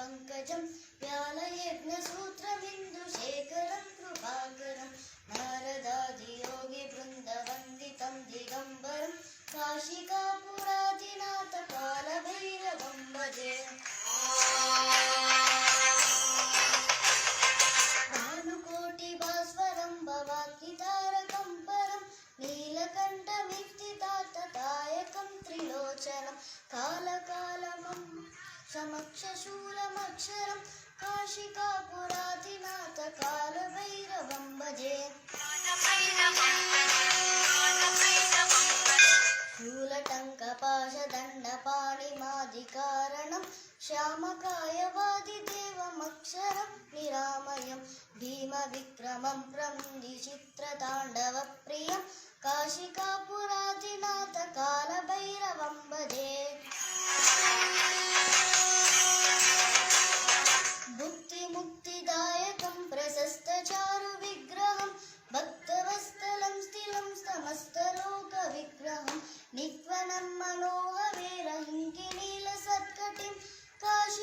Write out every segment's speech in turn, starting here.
पङ्कजं व्यालयज्ञसूत्रबिन्दुशेखरं कृपाकरं नारदादियोगे वृन्दवन्दितं दिगम्बरं काशिकापुरादिनाथकालभैरवं भजे भानुकोटिभास्वरं भवाकितारकं परं नीलकण्ठमिष्टिताततायकं त्रिलोचनं कालकालमं समक्षशूल అక్షరం కాశికాపురాధినాథ కాల భైరవం భజే శూలటంక పాశదండ పాణిమాది కారణం శ్యామకాయవాది దేవమక్షరం నిరామయం భీమ విక్రమం ప్రమిది చిత్రతాండవ ప్రియం కాశికాపురాధినాథ కాల భైరవం భజే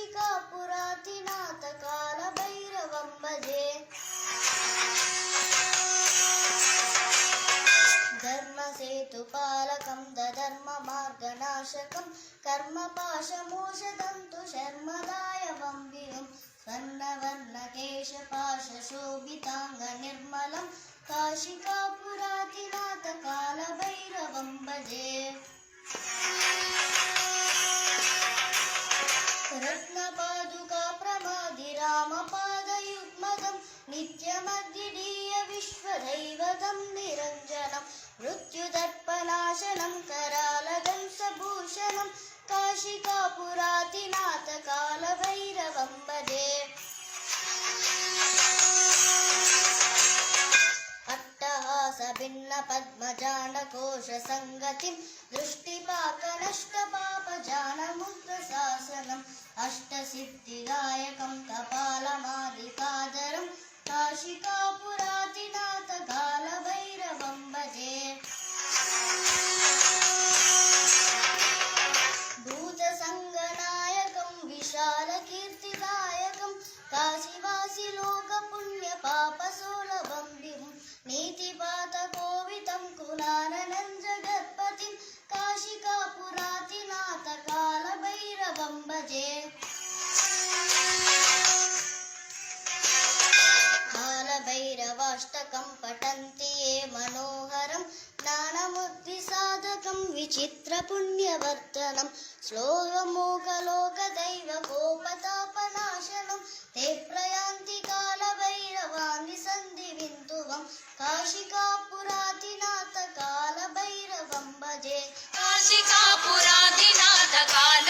ಅಂಬಿಕಾ ಪುರಾತಿನಾಥ ಕಾಲ ಭೈರವಂಬಜೆ ಧರ್ಮ ಸೇತು ಪಾಲಕಂ ಧರ್ಮ ಮಾರ್ಗನಾಶಕಂ ಕರ್ಮ ಪಾಶ ಮೋಷದಂತು ಶರ್ಮದಾಯಂ ವಿರಂ ಸ್ವರ್ಣವರ್ಣ ಕೇಶ ಪಾಶ ಶೋಭಿತಾಂಗ ನಿರ್ಮಲಂ ಕಾಶಿಕಾ ಪುರಾತಿನಾಥ ಕಾಲ ಭೈರವಂಬಜೆ శరణం కాశికాపురాతినాథ కాల భైరవంబదే అట్టహాస భిన్న పద్మజాన కోశ సంగతిం దృష్టిపాక నష్ట పాప జాన ముద్ర శాసనం. అష్టసిద్ధిదాయకం కపాలమాదిపాదరం కాశికా కాశివాసి లోక పుణ్య పాప సులభంబిం నీతి పాత కోవితం కులాలనం జగత్పతిం కాశికాపురాతి నాథ కాల భైరవం భజే పఠంతి ఏ మనోహరం సాధకం విచిత్ర పుణ్యవర్తనం శ్లోకమోకలో काशिकापुराधिनाथ कालभैरवं भजे। कालभैरवं भजे